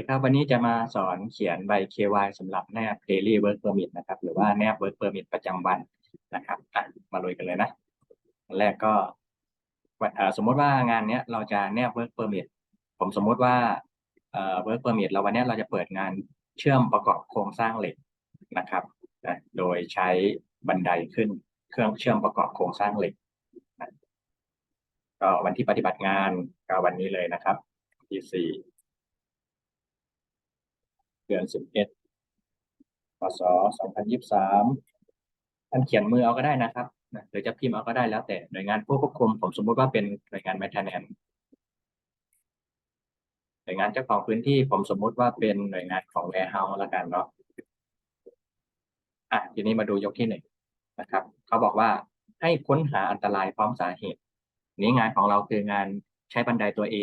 ดีครับวันนี้จะมาสอนเขียนใบ KY สำหรับแนบ Daily Work Permit นะครับ หรือว่าแนบ Work Permit ประจำวันนะครับอะมาลุยกันเลยนะอันแรกก็สมมติว่างานเนี้ยเราจะแนบ Work Permit ผมสมมติว่าเอ่อ Work Permit เราวันนี้เราจะเปิดงานเชื่อมประกอบโครงสร้างเหล็กนะครับโดยใช้บันไดขึ้นเครื่องเชื่อมประกอบโครงสร้างเหล็กก็วันที่ปฏิบัติงานก็วันนี้เลยนะครับที่สี่ ดือนสิบเอ็ดพศสองพันยิบสามท่านเขียนมือเอาก็ได้นะครับหรือจะพิมพ์เอาก็ได้แล้วแต่หน่วยงานผู้ควบคุม ผมสมมุติว่าเป็นหน่วยงาน maintenance หน่วยงานเจ้าของพื้นที่ผมสมมุติว่าเป็นหน่วยงานของ warehouse แล้วกันเนาะอะทีนี้มาดูยกที่หนึ่งนะครับ เขาบอกว่าให้ค้นหาอันตรายพร้อมสาเหตุ นี้งานของเราคืองานใช้บันไดตัว A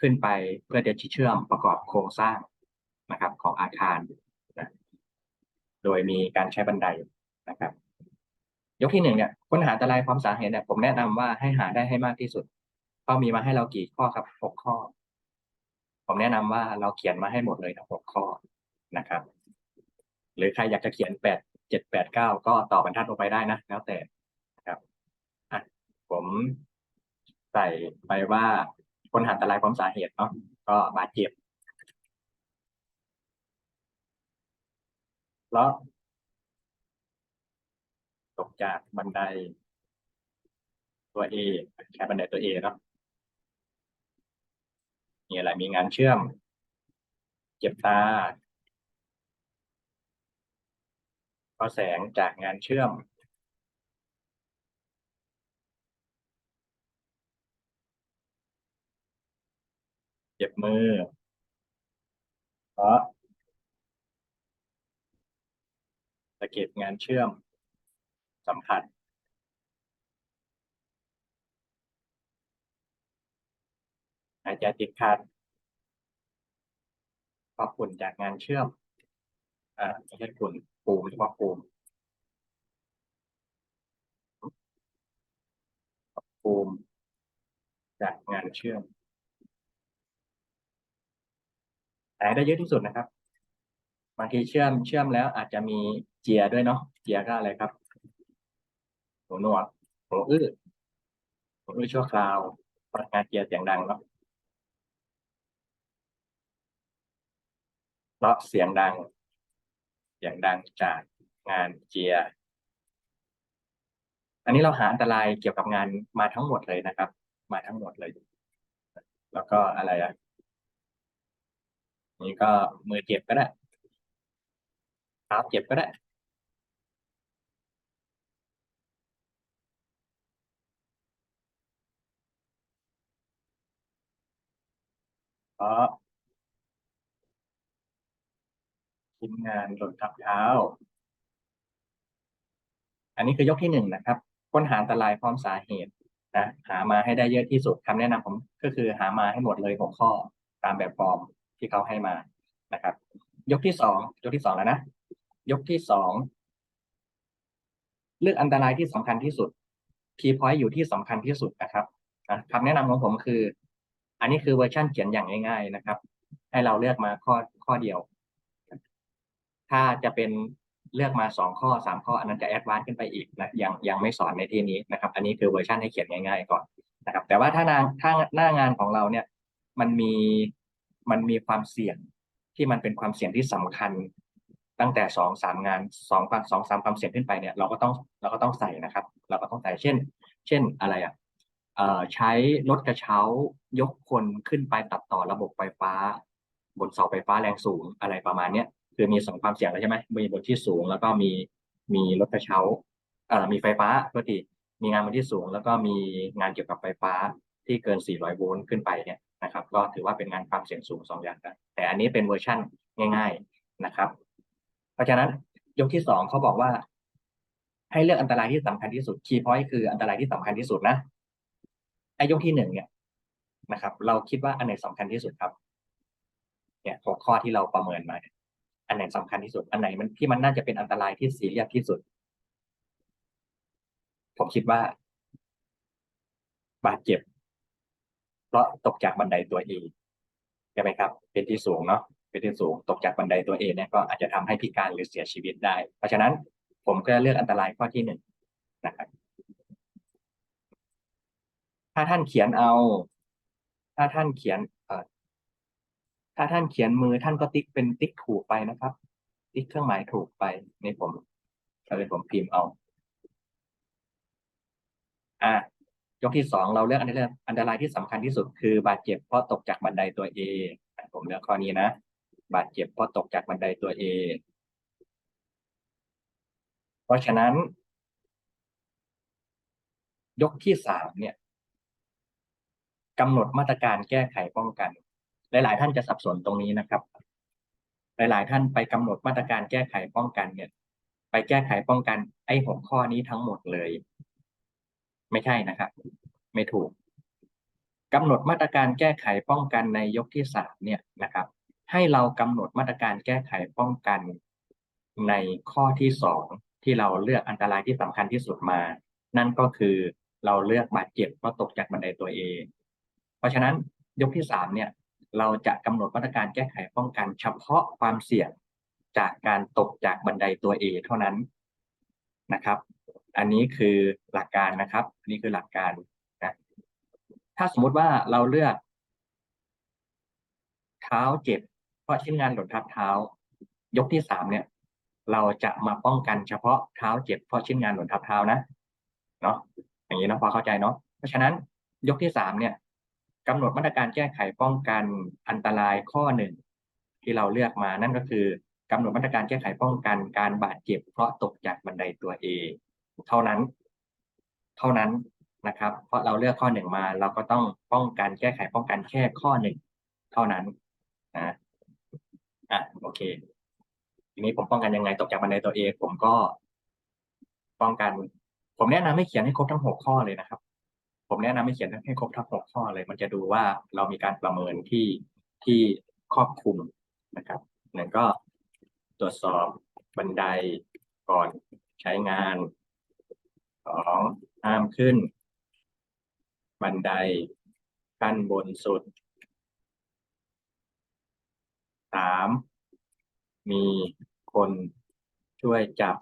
ขึ้นไปเพื่อจะเชื่อมประกอบโครงสร้าง นะครับของอาคารนะโดยมีการใช้บันไดนะครับ ยกที่หนึ่งเนี่ยค้นหาอันตรายพร้อมสาเหตุเนี่ยผมแนะนำว่าให้หาได้ให้มากที่สุดเขามีมาให้เรากี่ข้อครับหกข้อ ผมแนะนำว่าเราเขียนมาให้หมดเลยทั้งหกข้อนะครับ หรือใครอยากจะเขียนแปดเจ็ดแปดเก้าก็ต่อบรรทัดลงไปได้นะแล้วแต่นะครับอะผมใส่ไปว่าค้นหาอันตรายพร้อมสาเหตุเนาะก็บาดเจ็บ เพราะ ตกจากบันได ตัว A ใช้บันไดตัว A เนาะมีอะไรมีงานเชื่อมเจ็บตาเพราะแสงจากงานเชื่อมเจ็บมือเพราะสะเก็ดงานเชื่อมสัมผัสหายใจติดขัดเพราะฝุ่นจากงานเชื่อมอ่าไม่ใช่ฝุ่นปูมเฉพาะปูมปูมจากงานเชื่อมหายได้เยอะที่สุดนะครับ บางทีเชื่อมเชื่อมแล้วอาจจะมีเจียด้วยเนาะเจียก็อะไรครับหัวหนวดหัวอื้อหัวอื้อชั่วคราวพนักงานเจียเสียงดังเนาะเพราะเสียงดัง เสียงดังจากงานเจีย อันนี้เราหาอันตรายเกี่ยวกับงานมาทั้งหมดเลยนะครับ มาทั้งหมดเลย แล้วก็อะไรอะนี่ก็มือเจ็บก็ได้ เท้าเจ็บก็ได้เพราะทีมงานหล่นทับเท้า อันนี้คือยกที่หนึ่งนะครับ ค้นหาอันตรายพร้อมสาเหตุนะหามาให้ได้เยอะที่สุดคำแนะนำผมก็คือหามาให้หมดเลยหกข้อตามแบบฟอร์มที่เขาให้มานะครับ ยกที่สองยกที่สองแล้วนะ ยกที่สองเลือกอันตรายที่สำคัญที่สุดคีย์พอยต์อยู่ที่สำคัญที่สุดนะครับคำแนะนำของผมคือ อันนี้คือเวอร์ชันเขียนอย่างง่ายๆนะครับ ให้เราเลือกมาข้อข้อเดียว ถ้าจะเป็นเลือกมาสองข้อสามข้อ อันนั้นจะแอดวานซ์ขึ้นไปอีกนะยังยังไม่สอนในที่นี้นะครับ อันนี้คือเวอร์ชันให้เขียนง่าย ๆ ก่อนนะครับ แต่ว่าถ้านางถ้าหน้างานของเราเนี่ย มันมีมันมีความเสี่ยงที่มันเป็นความเสี่ยงที่สำคัญ ตั้งแต่สองสามงานสองสองสามความเสี่ยงขึ้นไปเนี่ยเราก็ต้องเราก็ต้องใส่นะครับ เราก็ต้องใส่เช่น เช่นอะไรอะเอ่อใช้รถกระเช้ายกคนขึ้นไปตัดต่อระบบไฟฟ้า บนเสาไฟฟ้าแรงสูงอะไรประมาณเนี้ยคือมีสองความเสี่ยงแล้วใช่ไหมมีบนที่สูงแล้วก็มีมีรถกระเช้าเอ่อมีไฟฟ้าปกติมีงานบนที่สูง แล้วก็มีงานเกี่ยวกับไฟฟ้าที่เกิน 400 โวลต์ขึ้นไปเนี่ยนะครับ ก็ถือว่าเป็นงานความเสี่ยงสูงสองอย่างกันแต่อันนี้เป็นเวอร์ชั่นง่าย ๆนะครับ เพราะฉะนั้นยกที่สองเขาบอกว่า ให้เลือกอันตรายที่สำคัญที่สุดคีย์พอยต์คืออันตรายที่สำคัญที่สุดนะไอ้ยกที่หนึ่งเนี่ยนะครับ เราคิดว่าอันไหนสำคัญที่สุดครับ เนี่ยหกข้อที่เราประเมินมา อันไหนสำคัญที่สุด อันไหนมันที่มันน่าจะเป็นอันตรายที่ซีเรียสที่สุด ผมคิดว่า บาดเจ็บ เพราะตกจากบันไดตัวเองใช่ไหมครับ เป็นที่สูงเนาะ เป็นที่สูงตกจากบันไดตัวเองเนี่ยก็อาจจะทำให้พิการหรือเสียชีวิตได้ เพราะฉะนั้นผมก็เลือกอันตรายข้อที่หนึ่งนะครับ ถ้าท่านเขียนเอา ถ้าท่านเขียนเอถ้าท่านเขียนมือท่านก็ติ๊กเป็นติ๊กถูกไปนะครับ ติ๊กเครื่องหมายถูกไปในผมก็เลยผมพิมพ์เอา อะยกที่สองเราเลือกอันนี้เลือกอันตรายที่สำคัญที่สุดคือบาดเจ็บเพราะตกจากบันไดตัวเองผมเลือกข้อนี้นะ บาดเจ็บเพราะตกจากบันไดตัวเอง เพราะฉะนั้น ยกที่สามเนี่ยกำหนดมาตรการแก้ไขป้องกัน หลาย ๆ ท่านจะสับสนตรงนี้นะครับ หลาย ๆ ท่านไปกำหนดมาตรการแก้ไขป้องกันเนี่ย ไปแก้ไขป้องกัน ไอ้หกข้อนี้ทั้งหมดเลย ไม่ใช่นะครับ ไม่ถูกกำหนดมาตรการแก้ไขป้องกันในยกที่สามเนี่ยนะครับ ให้เรากำหนดมาตรการแก้ไขป้องกันในข้อที่สองที่เราเลือกอันตรายที่สำคัญที่สุดมา นั่นก็คือเราเลือกบาดเจ็บเพราะตกจากบันไดตัวเอง เพราะฉะนั้นยกที่สามเนี่ยเราจะกำหนดมาตรการแก้ไขป้องกันเฉพาะความเสี่ยงจากการตกจากบันไดตัวเองเท่านั้นนะครับ อันนี้คือหลักการนะครับนนี้คือหลักการนะถ้าสมมติว่าเราเลือก เท้าเจ็บ เพราะชิ้นงานหล่นทับเท้า ยกที่สามเนี่ย เราจะมาป้องกันเฉพาะเท้าเจ็บเพราะชิ้นงานหล่นทับเท้านะเนาะอย่างนี้นะพอเข้าใจเนาะเพราะฉะนั้นยกที่สามเนี่ยกำหนดมาตรการแก้ไขป้องกันอันตรายข้อหนึ่งที่เราเลือกมานั่นก็คือกำหนดมาตรการแก้ไขป้องกันการบาดเจ็บเพราะตกจากบันไดตัวเอเท่านั้น เท่านั้นนะครับ เพราะเราเลือกข้อหนึ่งมา เราก็ต้องป้องกันแก้ไขป้องกันแค่ข้อหนึ่งเท่านั้นนะ อะโอเค ทีนี้ผมป้องกันยังไงตกจากบันไดตัวเองผมก็ ป้องกัน ผมแนะนำให้เขียนให้ครบทั้งหกข้อเลยนะครับ ผมแนะนำให้เขียนให้ครบทั้งหกข้อเลย มันจะดูว่าเรามีการประเมินที่ที่ครอบคลุมนะครับหนึ่งก็ตรวจสอบบันไดก่อนใช้งานสองห้ามขึ้น บันไดขั้นบนสุด สามมีคนช่วยจับ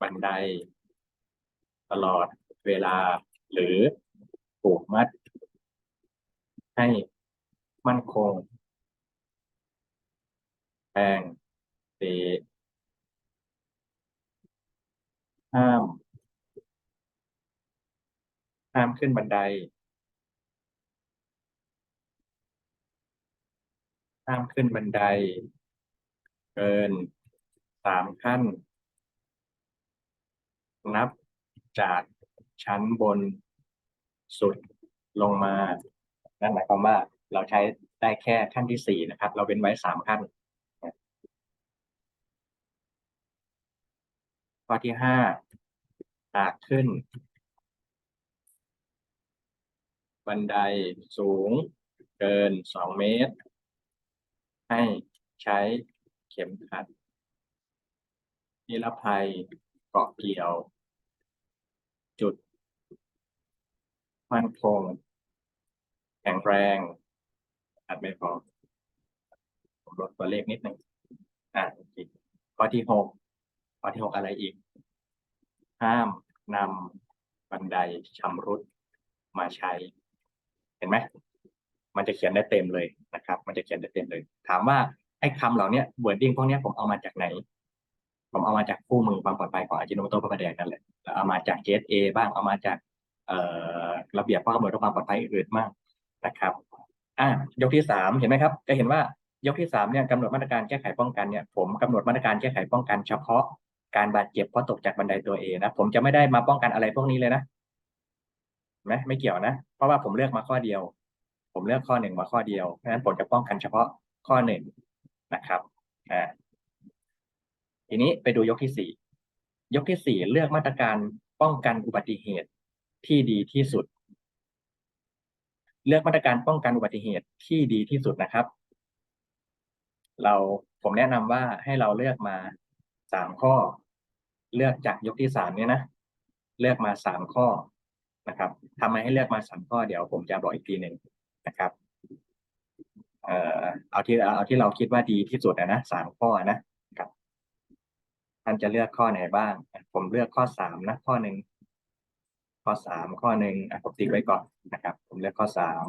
บันได ตลอดเวลาหรือผูกมัด ให้มั่นคงแปงเตะห้าม ห้ามขึ้นบันได ห้ามขึ้นบันได เกินสามขั้น นับจากชั้นบนสุดลงมา นั่นหมายความว่าเราใช้ได้แค่ขั้นที่สี่นะครับ เราเป็นไว้สามขั้น ข้อที่ห้าหากขึ้น บันไดสูงเกินสองเมตร ให้ใช้เข็มขัด นิรภัยเกาะเกี่ยว จุด มั่นคง แข็งแรงอัดไม่พอผมลดตัวเลขนิดหนึ่งอ่าโอเคข้อที่หกข้อที่หกอะไรอีก ห้ามนำบันไดชำรุดมาใช้ เห็นไหม มันจะเขียนได้เต็มเลยนะครับ มันจะเขียนได้เต็มเลย ถามว่าไอ้คำเหล่านี้เวิร์ดดิ้งพวกนี้ผมเอามาจากไหน ผมเอามาจากคู่มือความปลอดภัยของอาจิโนโมโตพระประแดงนั่นแหละเอามาจาก JSA บ้างเอามาจากเอระเบียบข้อกำหนดความปลอดภัยอื่นๆบ้างนะครับอะยกที่สามเห็นไหมครับ จะเห็นว่ายกที่สามเนี่ยกำหนดมาตรการแก้ไขป้องกันเนี่ยผมกำหนดมาตรการแก้ไขป้องกันเฉพาะการบาดเจ็บเพราะตกจากบันไดตัวเองนะผมจะไม่ได้มาป้องกันอะไรพวกนี้เลยนะเห็นไหมไม่เกี่ยวนะ เพราะว่าผมเลือกมาข้อเดียว ผมเลือกข้อหนึ่งมาข้อเดียวเพราะฉะนั้นผมจะป้องกันเฉพาะข้อหนึ่งนะครับอ่าทีนี้ไปดูยกที่สี่ยกที่สี่เลือกมาตรการป้องกันอุบัติเหตุที่ดีที่สุด เลือกมาตรการป้องกันอุบัติเหตุที่ดีที่สุดนะครับ เราผมแนะนำว่าให้เราเลือกมาสามข้อ เลือกจากยกที่สามเนี่ยนะเลือกมาสามข้อนะครับทำไมให้เลือกมาสามข้อเดี๋ยวผมจะบอกอีกทีหนึ่ง นะครับเอ่อเอาที่เอาที่เราคิดว่าดีที่สุดนะสามข้อนะครับท่านจะเลือกข้อไหนบ้าง ผมเลือกข้อสามนะข้อหนึ่งข้อสามข้อหนึ่งผมติ๊กไว้ก่อนนะครับ ผมเลือกข้อสาม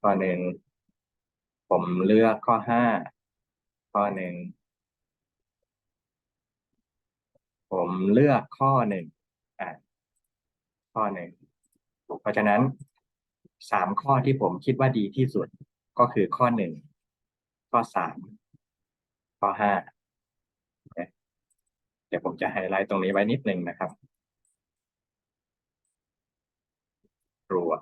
ข้อหนึ่งผมเลือกข้อห้าข้อหนึ่งผมเลือกข้อหนึ่งอะข้อหนึ่งเพราะฉะนั้น สามข้อที่ผมคิดว่าดีที่สุดก็คือข้อหนึ่งข้อสามข้อห้าเดี๋ยวผมจะไฮไลท์ตรงนี้ไว้นิดนึงนะครับตรวจ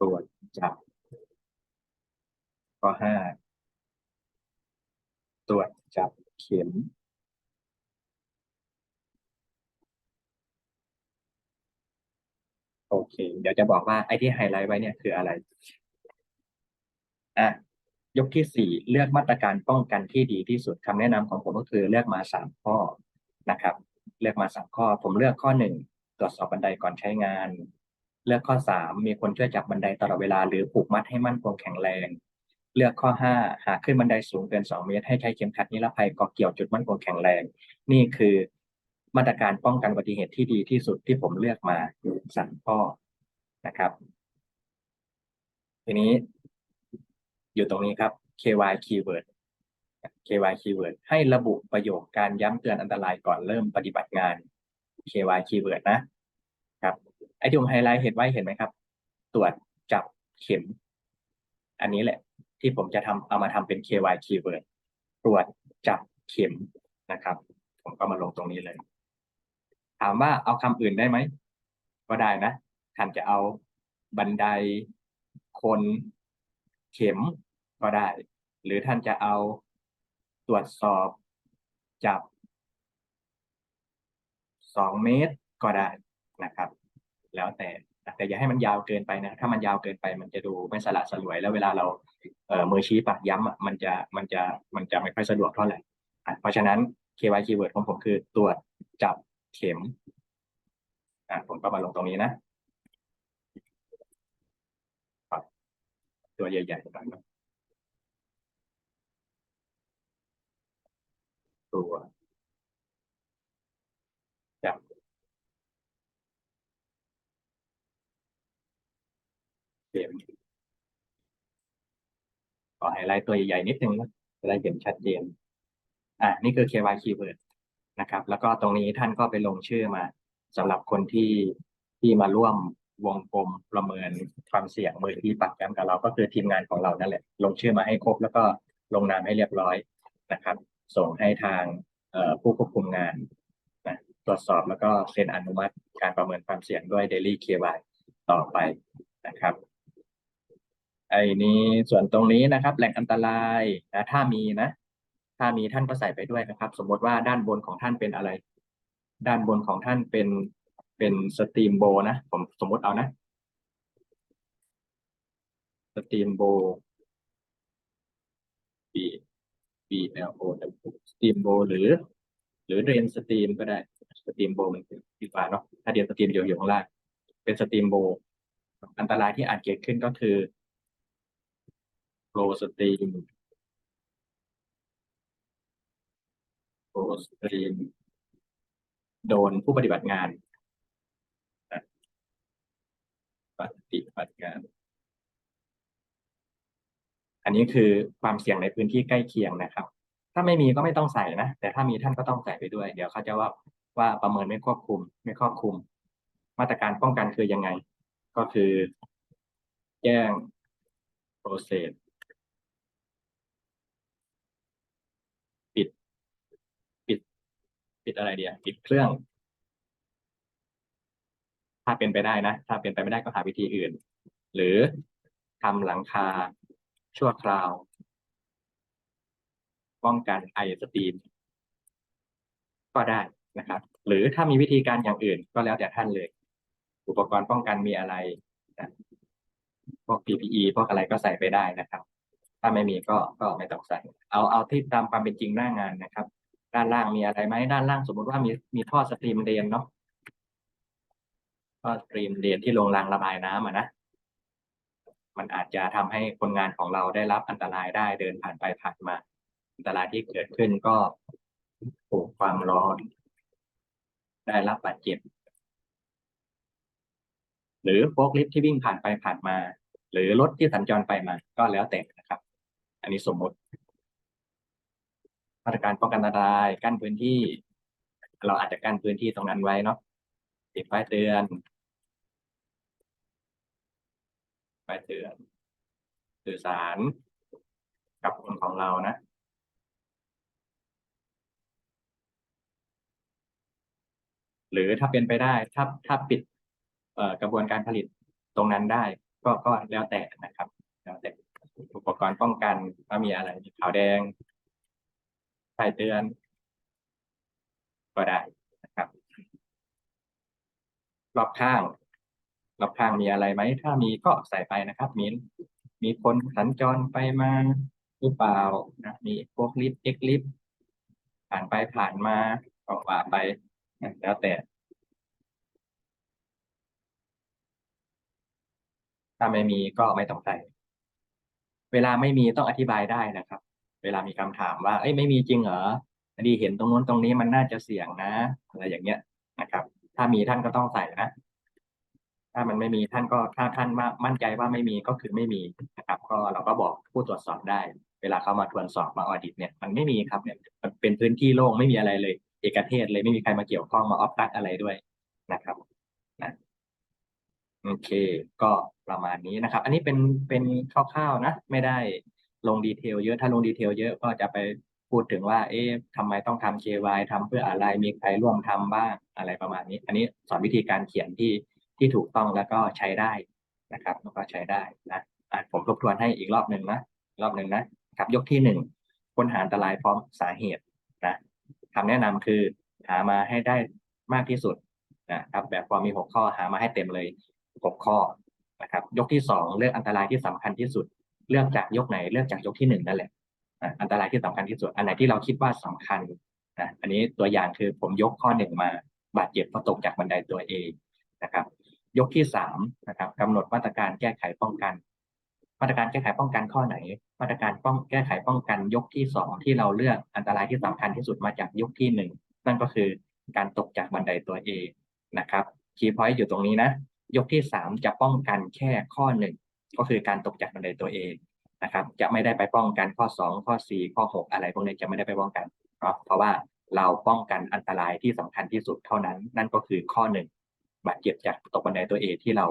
ตรวจจับข้อห้าตรวจจับเข็ม โอเค เดี๋ยวจะบอกว่าไอ้ที่ไฮไลท์ไว้เนี่ยคืออะไรอะยกที่สี่เลือกมาตรการป้องกันที่ดีที่สุดคำแนะนำของผมก็คือเลือกมาสามข้อนะครับ เลือกมาสามข้อ ผมเลือกข้อหนึ่งตรวจสอบบันไดก่อนใช้งาน เลือกข้อสามมีคนช่วยจับบันไดตลอดเวลาหรือผูกมัดให้มั่นคงแข็งแรง เลือกข้อห้าหากขึ้นบันไดสูงเกินสองเมตร ให้ใช้เข็มขัดนิรภัยเกาะเกี่ยวจุดมั่นคงแข็งแรง นี่คือ มาตรการป้องกันอุบัติเหตุที่ดีที่สุดที่ผมเลือกมาสามข้อนะครับ ทีนี้อยู่ตรงนี้ครับ KY keyword KY keyword ให้ระบุประโยคการย้ำเตือนอันตรายก่อนเริ่มปฏิบัติงาน KY keyword นะครับไอ้ที่ผมไฮไลท์เห็นไว้เห็นไหมครับ ตรวจจับเข็ม อันนี้แหละ ที่ผมจะทำเอามาทำเป็น KY keyword ตรวจจับเข็มนะครับ ผมก็มาลงตรงนี้เลยามว่าเอาคำอื่นได้ไหม ก็ได้นะท่านจะเอาบันได คน เข็มก็ได้ หรือท่านจะเอาตรวจสอบ จับสองเมตรก็ได้นะครับ แล้วแต่แต่อย่าให้มันยาวเกินไปนะถ้ามันยาวเกินไป มันจะดูไม่สละสลวย แล้วเวลาเราเออมือชี้ปักย้ำมันจะมันจะมันจะไม่ค่อยสะดวกเท่าไหร่เพราะฉะนั้น KY keyword ของผมคือตรวจจับ เข็มอะผมก็มาลงตรงนี้นะตัวใหญ่ๆหน่อยนะตัวจับเข็มขอไฮไลท์ตัวใหญ่ๆนิดนึงนะจะได้เห็นชัดเจนอะนี่คือ KY keyword นะครับ แล้วก็ตรงนี้ท่านก็ไปลงชื่อมาสำหรับคนที่ที่มาร่วมวงกลมประเมินความเสี่ยงมือที่ปักย้ำกับเราก็คือทีมงานของเรานั่นแหละ ลงชื่อมาให้ครบ แล้วก็ลงนามให้เรียบร้อยนะครับ ส่งให้ทางผู้ควบคุมงานนะตรวจสอบแล้วก็เซ็นอนุมัติการประเมินความเสี่ยงด้วย Daily KY ต่อไปนะครับไอ้นี้ส่วนตรงนี้นะครับ แหล่งอันตรายนะถ้ามีนะ ถ้ามีท่านก็ใส่ไปด้วยนะครับ สมมติว่าด้านบนของท่านเป็นอะไร ด้านบนของท่านเป็นเป็นสตรีมโบนะ ผมสมมติเอานะสตรีมโบ B B L O W สตรีมโบหรือ หรือเดรนสตรีมก็ได้สตรีมโบมันดีกว่าเนาะถ้าเดียนสตรีมอยู่อยู่ข้างล่าง เป็นสตรีมโบ อันตรายที่อาจเกิดขึ้นก็คือโฟลสตรีม โฟลสตรีมโดนผู้ปฏิบัติงาน ปฏิบัติงาน อันนี้คือความเสี่ยงในพื้นที่ใกล้เคียงนะครับ ถ้าไม่มีก็ไม่ต้องใส่นะ แต่ถ้ามีท่านก็ต้องใส่ไปด้วย เดี๋ยวเขาจะว่าว่าประเมินไม่ควบคุม ไม่ครอบคุม มาตรการป้องกันคือยังไง ก็คือแจ้ง process ปิด ปิด ปิ ดอะไรเดียวปิดเครื่อง ถ้าเป็นไปได้นะ ถ้าเป็นไปไม่ได้ก็หาวิธีอื่น หรือทำหลังคาชั่วคราว ป้องกันไอสตรีมก็ได้นะครับ หรือถ้ามีวิธีการอย่างอื่นก็แล้วแต่ท่านเลย อุปกรณ์ป้องกันมีอะไรนะพวก PPE พวกอะไรก็ใส่ไปได้นะครับ ถ้าไม่มีก็ก็ไม่ต้องใส่ เอาเอาที่ตามความเป็นจริงหน้างานนะครับ ด้านล่างมีอะไรไหมด้านล่างสมมติว่ามีมีท่อสตรีมเดนเนาะก็สตรีมเดนที่ลงรางระบายน้ำอะนะมันอาจจะทำให้คนงานของเราได้รับอันตรายได้เดินผ่านไปผ่านมา อันตรายที่เกิดขึ้นก็ถูกความร้อน ได้รับบาดเจ็บ หรือโฟกลิฟท์ที่วิ่งผ่านไปผ่านมา หรือรถที่สัญจรไปมาก็แล้วแต่นะครับ อันนี้สมมติ มาตรการป้องกันอันตรายกั้นพื้นที่ เราอาจจะกั้นพื้นที่ตรงนั้นไว้เนาะติดป้ายเตือนป้ายเตือนสื่อสารกับคนของเรานะหรือถ้าเป็นไปได้ถ้าถ้าปิดกระบวนการผลิตตรงนั้นได้ ก็ก็แล้วแต่นะครับ แล้วแต่อุปกรณ์ป้องกันว่ามีอะไรมีขาวแดง ไฟเตือน ก็ได้นะครับ รอบข้าง รอบข้างมีอะไรไหม ถ้ามีก็ใส่ไปนะครับ มีมีคนสัญจรไปมาหรือเปล่านะมีพวกลิฟต์เอ็กลิฟต์ผ่านไปผ่านมาก็ว่าไปแล้วแต่ ถ้าไม่มีก็ไม่ต้องใส่เวลาไม่มีต้องอธิบายได้นะครับ เวลามีคำถามว่าเอ้ยไม่มีจริงเหรอพอดีเห็นตรงนู้นตรงนี้มันน่าจะเสี่ยงนะอะไรอย่างเงี้ยนะครับ ถ้ามีท่านก็ต้องใส่นะถ้ามันไม่มีท่านก็ถ้าท่านมั่นใจว่าไม่มีก็คือไม่มีนะครับ ก็เราก็บอกผู้ตรวจสอบได้ เวลาเขามาตรวจสอบมาออดิตเนี่ยมันไม่มีครับเนี่ยมันเป็นพื้นที่โล่งไม่มีอะไรเลย เอกเทศเลยไม่มีใครมาเกี่ยวข้องมาออฟตัดอะไรด้วยนะครับนะโอเค ก็ประมาณนี้นะครับ อันนี้เป็นเป็นคร่าวๆนะ ไม่ได้ ลงดีเทลเยอะถ้าลงดีเทลเยอะก็จะไปพูดถึงว่า เอ๊ะทำไมต้องทำ KY ทำเพื่ออะไรมีใครร่วมทำบ้างอะไรประมาณนี้ อันนี้สอนวิธีการเขียนที่ที่ถูกต้องแล้วก็ใช้ได้นะครับแล้วก็ใช้ได้นะอะผมทบทวนให้อีกรอบหนึ่งนะรอบหนึ่งนะครับ ยกที่หนึ่งค้นหาอันตรายพร้อมสาเหตุนะคำแนะนำคือหามาให้ได้มากที่สุดนะครับแบบพอมีหกข้อหามาให้เต็มเลยหกข้อนะครับ ยกที่สองเลือกอันตรายที่สำคัญที่สุด เลือกจากยกไหนเลือกจากยกที่หนึ่งนั่นแหละอันตรายที่สำคัญที่สุด อันไหนที่เราคิดว่าสำคัญนะอันนี้ตัวอย่างคือผมยกข้อหนึ่งมาบาดเจ็บเพราะตกจากบันไดตัวเองนะครับ ยกที่สามนะครับกำหนดมาตรการแก้ไขป้องกัน มาตรการแก้ไขป้องกันข้อไหน มาตรการป้องแก้ไขป้องกัน ยกที่สองที่เราเลือกอันตรายที่สำคัญที่สุดมาจากยกที่หนึ่งนั่นก็คือการตกจากบันไดตัวเองนะครับคีย์พอยต์อยู่ตรงนี้นะยกที่สามจะป้องกันแค่ข้อหนึ่ง ก็คือการตกจากบันไดตัวเองนะครับ จะไม่ได้ไปป้องกันข้อสองข้อสี่ข้อหกอะไรพวกนี้จะไม่ได้ไปป้องกันเพราะเพราะว่าเราป้องกันอันตรายที่สำคัญที่สุดเท่านั้น นั่นก็คือข้อหนึ่งบาดเจ็บจากตกบันไดตัวเองที่เรา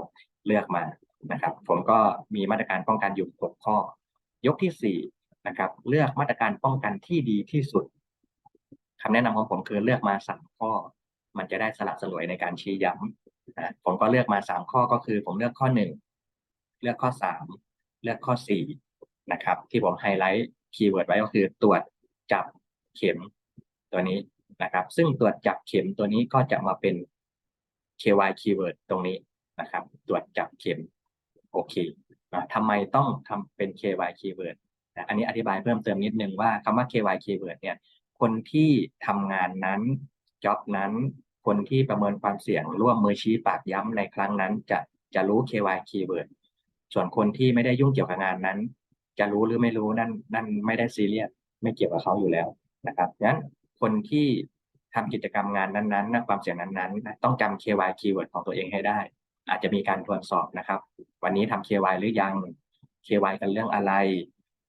เลือกมานะครับ ผมก็มีมาตรการป้องกันอยู่หกข้อ ยกที่สี่นะครับ เลือกมาตรการป้องกันที่ดีที่สุดคำแนะนำของผมคือเลือกมาสามข้อ มันจะได้สละสลวยในการชี้ย้ำนะผมก็เลือกมาสามข้อก็คือ ผมเลือกข้อหนึ่ง เลือกข้อสามเลือกข้อสี่นะครับ ที่ผมไฮไลท์คีย์เวิร์ดไว้ก็คือตรวจจับเข็มตัวนี้นะครับ ซึ่งตรวจจับเข็มตัวนี้ก็จะมาเป็น KY keyword ตรงนี้นะครับ ตรวจจับเข็มโอเคนะทำไมต้องทำเป็น KY keyword นะอันนี้อธิบายเพิ่มเติมนิดนึงว่าคำว่า KY keyword เนี่ย คนที่ทำงานนั้นจ็อบนั้น คนที่ประเมินความเสี่ยงร่วมมือชี้ปากย้ำในครั้งนั้น จะจะรู้ KY keyword ส่วนคนที่ไม่ได้ยุ่งเกี่ยวกับงานนั้น จะรู้หรือไม่รู้นั่นนั่นไม่ได้ซีเรียสไม่เกี่ยวกับเขาอยู่แล้วนะครับงั้นคนที่ทำกิจกรรมงานนั้นๆนความเสี่ยงนั้นๆ ต้องจำ KY keyword ของตัวเองให้ได้ อาจจะมีการทวนสอบนะครับ วันนี้ทำ KY หรือยัง KY กันเรื่องอะไร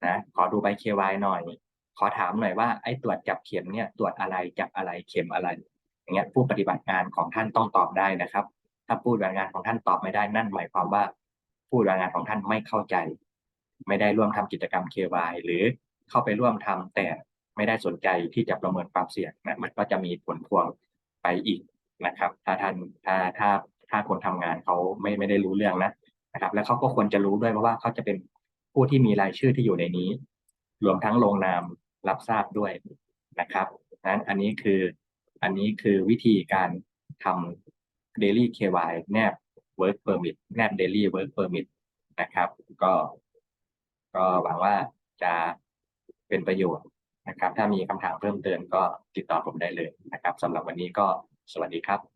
นะขอดูใบ KY หน่อย ขอถามหน่อยว่าไอ้ตรวจจับเข็มเนี่ยตรวจอะไรจับอะไรเข็มอะไร อย่างเงี้ยผู้ปฏิบัติงานของท่านต้องตอบได้นะครับ ถ้าผู้ปฏิบัติงานของท่านตอบไม่ได้นั่นหมายความว่า ผู้ปฏิบัติงานของท่านไม่เข้าใจ ไม่ได้ร่วมทำกิจกรรม KY หรือเข้าไปร่วมทำแต่ไม่ได้สนใจที่จะประเมินความเสี่ยงนะมันก็จะมีผลพวงไปอีกนะครับ ถ้าท่านถ้าถ้าถ้าคนทำงานเขาไม่ไม่ได้รู้เรื่องนะนะครับ แล้วเขาก็ควรจะรู้ด้วยเพราะว่าเขาจะเป็นผู้ที่มีรายชื่อที่อยู่ในนี้ รวมทั้งลงนามรับทราบด้วยนะครับนั้นอันนี้คืออันนี้คือวิธีการทำ daily KY แนบ work permit แนบ daily work permit นะครับ ก็ ก็หวังว่าจะเป็นประโยชน์นะครับ ถ้ามีคำถามเพิ่มเติมก็ติดต่อผมได้เลยนะครับสำหรับวันนี้ก็สวัสดีครับ